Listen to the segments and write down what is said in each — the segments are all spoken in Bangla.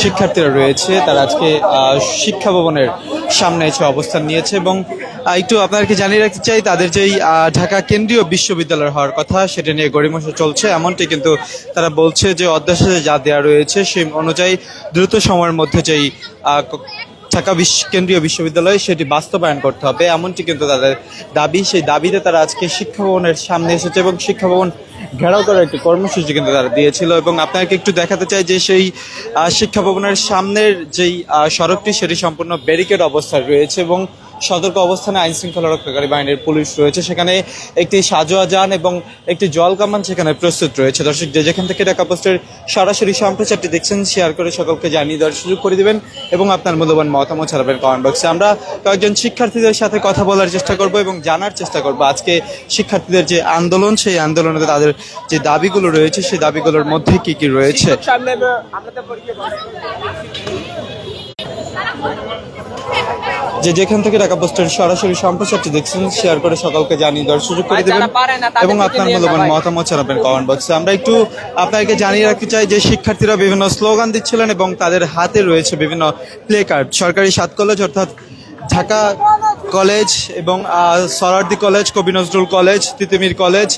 শিক্ষার্থীরা রয়েছে, তারা আজকে শিক্ষা ভবনের সামনে এসে অবস্থান নিয়েছে এবং একটু আপনাদেরকে জানিয়ে রাখতে চাই, তাদের যেই ঢাকা কেন্দ্রীয় বিশ্ববিদ্যালয় হওয়ার কথা, সেটা নিয়ে গড়িমসা চলছে। এমনটি কিন্তু তারা বলছে যে অধ্যাশে যা দেওয়া রয়েছে, সেই অনুযায়ী দ্রুত সময়ের মধ্যে যেই ঢাকা বিশ্ব কেন্দ্রীয় বিশ্ববিদ্যালয়, সেটি বাস্তবায়ন করতে হবে। এমনটি কিন্তু তাদের দাবি। সেই দাবিতে তারা আজকে শিক্ষা ভবনের সামনে এসেছে এবং শিক্ষা ভবন ঘেরাও করার একটি কর্মসূচি কিন্তু তারা দিয়েছিল এবং আপনাকে একটু দেখাতে চাই যে সেই শিক্ষা ভবনের সামনের যেই সড়কটি সেটি সম্পূর্ণ ব্যারিকেড অবস্থায় রয়েছে এবং সতর্ক অবস্থানে আইন শৃঙ্খলা রক্ষাকারী বাহিনীর পুলিশ রয়েছে। সেখানে একটি সাজোয়া যান এবং একটি জল কামান সেখানে প্রস্তুত রয়েছে। দর্শক, যে যেখান থেকে ঢাকা পোস্টের সরাসরি সম্প্রচারটি দেখছেন, শেয়ার করে সকলকে জানিয়ে দেওয়ার সুযোগ করে দিবেন এবং আপনার মূল্যবান মতামত ছাড়াবেন কমেন্ট বক্সে আমরা কয়েকজন শিক্ষার্থীদের সাথে কথা বলার চেষ্টা করব এবং জানার চেষ্টা করব। আজকে শিক্ষার্থীদের যে আন্দোলন, সেই আন্দোলনে তাদের যে দাবিগুলো রয়েছে, সেই দাবিগুলোর মধ্যে কি কি রয়েছে? যে যেখান থেকে ঢাকা পোস্টের সরাসরি সম্প্রচারটি দেখছেন শেয়ার করে সকলকে জানিয়ে দেওয়ার সুযোগ করে দেবেন এবং আপনার মূল্যবান মতামত জানাবেন কমেন্ট বক্সে আমরা একটু আপনাকে জানিয়ে রাখতে চাই যে শিক্ষার্থীরা বিভিন্ন স্লোগান দিচ্ছিলেন এবং তাদের হাতে রয়েছে বিভিন্ন প্লে কার্ড সরকারি সাত কলেজ অর্থাৎ ঢাকা কলেজ এবং Suhrawardy college Kabi Nazrul college Titumir college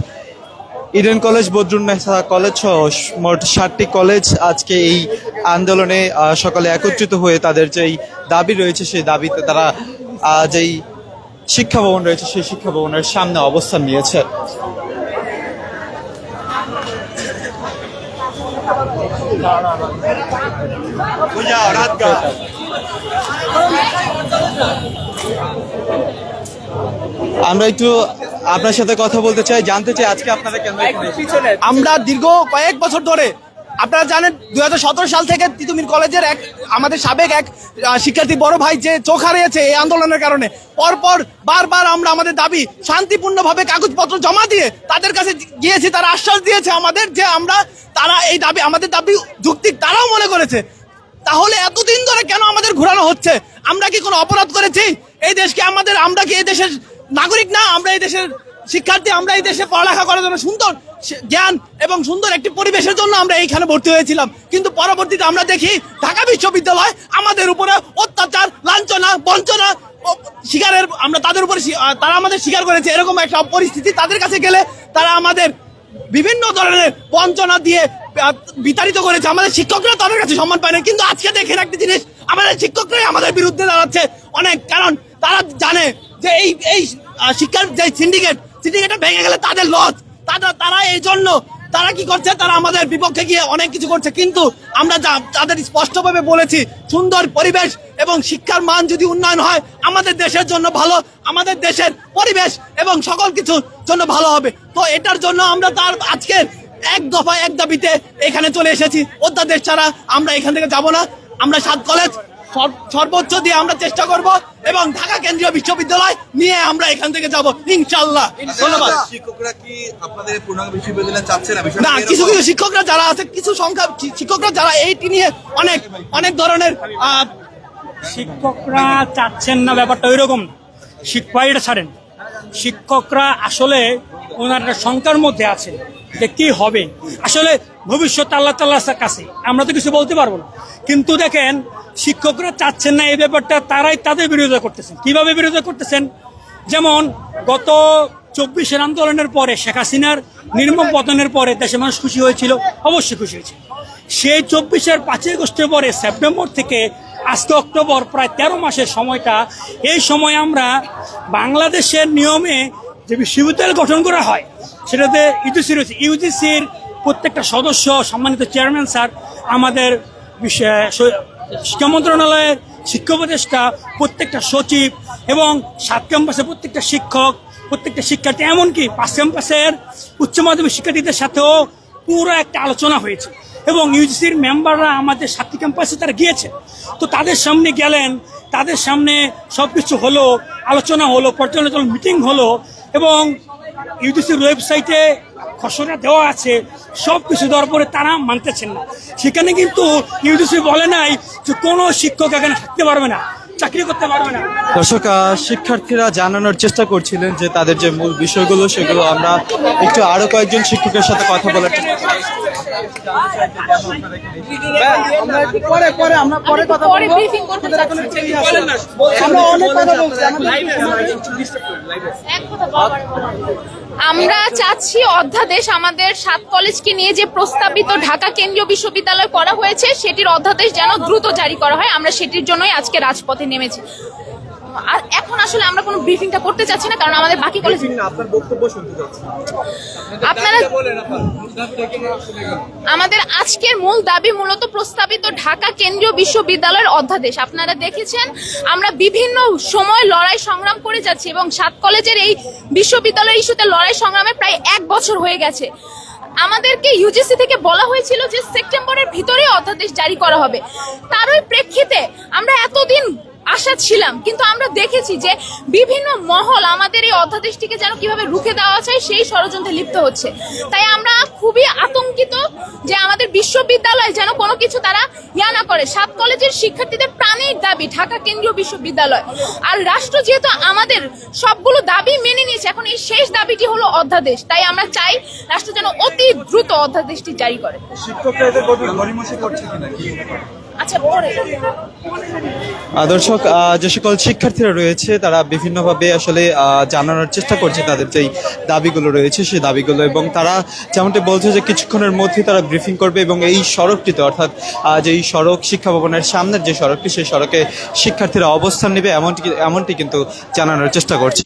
Eden college Badrunnesa college সহ মোট ষাটটি কলেজ আজকে এই আন্দোলনে সকালে একত্রিত হয়ে তাদের যেই দাবি রয়েছে, সেই দাবিতে তারা যেই শিক্ষা ভবন রয়েছে, সেই শিক্ষা ভবনের সামনে অবস্থান নিয়েছে। আমরা একটু আপনার সাথে কথা বলতে চাই জানতে চাই আজকে আপনারা কেন আমরা দীর্ঘ কয়েক বছর ধরে আপনারা জানেন দুই সাল থেকে তিতুমির কলেজের এক আমাদের সাবেক এক শিক্ষার্থী বড় ভাই যে চোখ হারিয়েছে এই আন্দোলনের কারণে পরপর বারবার আমরা আমাদের দাবি শান্তিপূর্ণভাবে কাগজপত্র জমা দিয়ে তাদের কাছে গিয়েছি তারা আশ্বাস দিয়েছে আমাদের যে আমরা তারা এই দাবি আমাদের দাবি যুক্তিক তারাও মনে করেছে। তাহলে এতদিন ধরে কেন আমাদের ঘোরানো হচ্ছে? আমরা কি কোনো অপরাধ করেছি? এই দেশকে আমাদের, আমরা কি এই দেশের নাগরিক না? আমরা এই দেশের শিক্ষার্থী, আমরা এই দেশে পড়ালেখা করার জন্য সুন্দর জ্ঞান এবং সুন্দর একটি পরিবেশের জন্য আমরা এইখানে ভর্তি হয়েছিলাম। কিন্তু পরবর্তীতে আমরা দেখি ঢাকা বিশ্ববিদ্যালয় আমাদের উপরে অত্যাচার, লাঞ্ছনা, বঞ্চনা শিকারের, আমরা তাদের উপরে তারা আমাদের স্বীকার করেছে। এরকম একটা পরিস্থিতি তাদের কাছে গেলে তারা আমাদের বিভিন্ন ধরনের বঞ্চনা দিয়ে বিতাড়িত করেছে। আমাদের শিক্ষকরা তাদের কাছে সম্মান পায় না কিন্তু আজকে দেখেন একটি জিনিস, আমাদের শিক্ষকরাই আমাদের বিরুদ্ধে দাঁড়াচ্ছে অনেক কারণ তারা জানে যে এই এই আহ, শিক্ষার যে সিন্ডিকেট সিন্ডিকেটটা ভেঙে গেলে তাদের লস তারা তারা এই জন্য, তারা কি করছে? তারা আমাদের বিপক্ষে গিয়ে অনেক কিছু করছে। কিন্তু আমরা যা, তাদের স্পষ্টভাবে বলেছি, সুন্দর পরিবেশ এবং শিক্ষার মান যদি উন্নয়ন হয়, আমাদের দেশের জন্য ভালো, আমাদের দেশের পরিবেশ এবং সকল কিছুর জন্য ভালো হবে। তো এটার জন্য আমরা তার আজকে এক দফা এক দাবিতে এখানে চলে এসেছি। অধ্যাদেশ ছাড়া আমরা এখান থেকে যাব না। আমরা সাত কলেজ সর্বোচ্চ দিয়ে আমরা চেষ্টা করব এবং ঢাকা কেন্দ্রীয় বিশ্ববিদ্যালয় নিয়ে আমরা এখান থেকে যাব। ইনশাল্লাহ ধন্যবাদ। শিক্ষকরা কি আপনাদের পূর্ণাঙ্গ বিশ্ববিদ্যালয় চাচ্ছে না? কিছু কিছু শিক্ষকরা যারা আছে কিছু সংখ্যা শিক্ষকরা যারা এইটি নিয়ে অনেক অনেক ধরনের আহ, শিক্ষকরা চাচ্ছেন না ব্যাপারটা ওই রকম শিক্ষকরা ছাড়েন। শিক্ষকরা আসলে ওনার একটা শঙ্কার মধ্যে আছে যে কি হবে? আসলে ভবিষ্যৎ আল্লাহ তাল্লাহ কাছে আমরা তো কিছু বলতে পারব না। কিন্তু দেখেন, শিক্ষকরা চাচ্ছেন না এই ব্যাপারটা, তারাই তাদের বিরোধিতা করতেছেন। কীভাবে বিরোধিতা করতেছেন? যেমন, গত চব্বিশের আন্দোলনের পরে শেখ হাসিনার নির্মম পতনের পরে দেশের মানুষ খুশি হয়েছিল, অবশ্যই খুশি হয়েছিল সেই চব্বিশের পাঁচই আগস্টের পরে সেপ্টেম্বর থেকে আজকে অক্টোবর, প্রায় তেরো মাসের সময়টা, এই সময় আমরা বাংলাদেশের নিয়মে যে বিশ্ববিদ্যালয় গঠন করা হয় সেটাতে ইউজিসি রয়েছে ইউজিসির প্রত্যেকটা সদস্য, সম্মানিত চেয়ারম্যান স্যার, আমাদের শিক্ষা মন্ত্রণালয়ের শিক্ষা উপদেষ্টা, প্রত্যেকটা সচিব এবং সাত ক্যাম্পাসের প্রত্যেকটা শিক্ষক, প্রত্যেকটা শিক্ষার্থী, এমনকি পাঁচ ক্যাম্পাসের উচ্চ মাধ্যমিক শিক্ষার্থীদের সাথেও পুরো একটা আলোচনা হয়েছে এবং ইউজিসির মেম্বাররা আমাদের সাতটি ক্যাম্পাসে তারা গিয়েছে। তো তাদের সামনে গেলেন, তাদের সামনে সব কিছু হলো, আলোচনা হলো, পর্যালোচনা, মিটিং হলো এবং ইউজিসির ওয়েবসাইটে খসড়া দেওয়া আছে, সব কিছু দেওয়ার পরে তারা মানতেছেন না সেখানে কিন্তু ইউজিসি বলে নাই যে কোনো শিক্ষক এখানে থাকতে পারবে না, চাকরি করতে পারবে না দর্শক শিক্ষার্থীরা জানানোর চেষ্টা করছিলেন যে তাদের যে মূল বিষয়গুলো, সেগুলো আমরা একটু আরও কয়েকজন শিক্ষকের সাথে কথা বলার। আমরা। আমরা চাচ্ছি অধ্যাদেশ আমাদের সাত কলেজকে নিয়ে যে প্রস্তাবিত ঢাকা কেন্দ্রীয় বিশ্ববিদ্যালয় করা হয়েছে, সেটির অধ্যাদেশ যেন দ্রুত জারি করা হয় আমরা সেটির জন্যই আজকে রাজপথে নেমেছি আর এখন আসলে আমরা কোনো ব্রিফিংটা করতে চাচ্ছি না কারণ আমাদের বাকি কলেজ আপনার বক্তব্য শুনতে চাচ্ছি। আপনারা আমাদের আজকের মূল দাবি মূলত প্রস্তাবিত ঢাকা কেন্দ্রীয় বিশ্ববিদ্যালয়ের অধ্যাদেশ। আপনারা দেখেছেন আমরা বিভিন্ন সময় লড়াই সংগ্রাম করে যাচ্ছি এবং সাত কলেজের এই বিশ্ববিদ্যালয় ইস্যুতে লড়াই সংগ্রামে প্রায় এক বছর হয়ে গেছে। আমাদেরকে ইউজিসি থেকে বলা হয়েছিল যে সেপ্টেম্বরের ভিতরে অধ্যাদেশ জারি করা হবে। তারই প্রেক্ষিতে আমরা এতদিন আশা ছিলাম, কিন্তু আমরা দেখেছি যে বিভিন্ন মহল আমাদের এই অধ্যাদেশটিকে যেন কীভাবে রুখে দেওয়া যায় সেই ষড়যন্ত্রে লিপ্ত হচ্ছে। তাই আমরা খুবই আতঙ্কিত যে আমাদের বিশ্ববিদ্যালয় যেন কোনো কিছু তারা ইয়া না করে। সাত কলেজের শিক্ষার্থীদের প্রাণের দাবি, ঢাকা কেন্দ্রীয় বিশ্ববিদ্যালয়। আর রাষ্ট্র যেহেতু আমাদের সবগুলো দাবি মেনে নিয়েছে, এখন এই শেষ দাবিটি হলো অধ্যাদেশ। তাই আমরা চাই রাষ্ট্র যেন অতি দ্রুত অধ্যাদেশটি জারি করে। করছে কিনা আচ্ছা দর্শক যে সকল শিক্ষার্থীরা রয়েছে, তারা বিভিন্নভাবে আসলে জানানোর চেষ্টা করছে তাদের যেই দাবিগুলো রয়েছে, সেই দাবিগুলো, এবং তারা যেমনটি বলছে যে কিছুক্ষণের মধ্যে তারা ব্রিফিং করবে, এবং এই সড়কটিতে, অর্থাৎ যেই সড়ক শিক্ষা ভবনের সামনের যে সড়কটি, সেই সড়কে শিক্ষার্থীরা অবস্থান নেবে, এমনটি এমনটি কিন্তু জানানোর চেষ্টা করছে।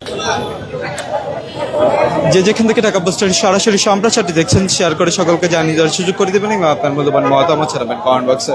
যে যেখান থেকে টাকা পোস্টের সরাসরি সম্প্রচারটি দেখছেন, শেয়ার করে সকলকে জানিয়ে দেওয়ার সুযোগ করে দেবেন, এবং আপনার মূল্যবান মতামত জানাবেন কমেন্ট বক্সে।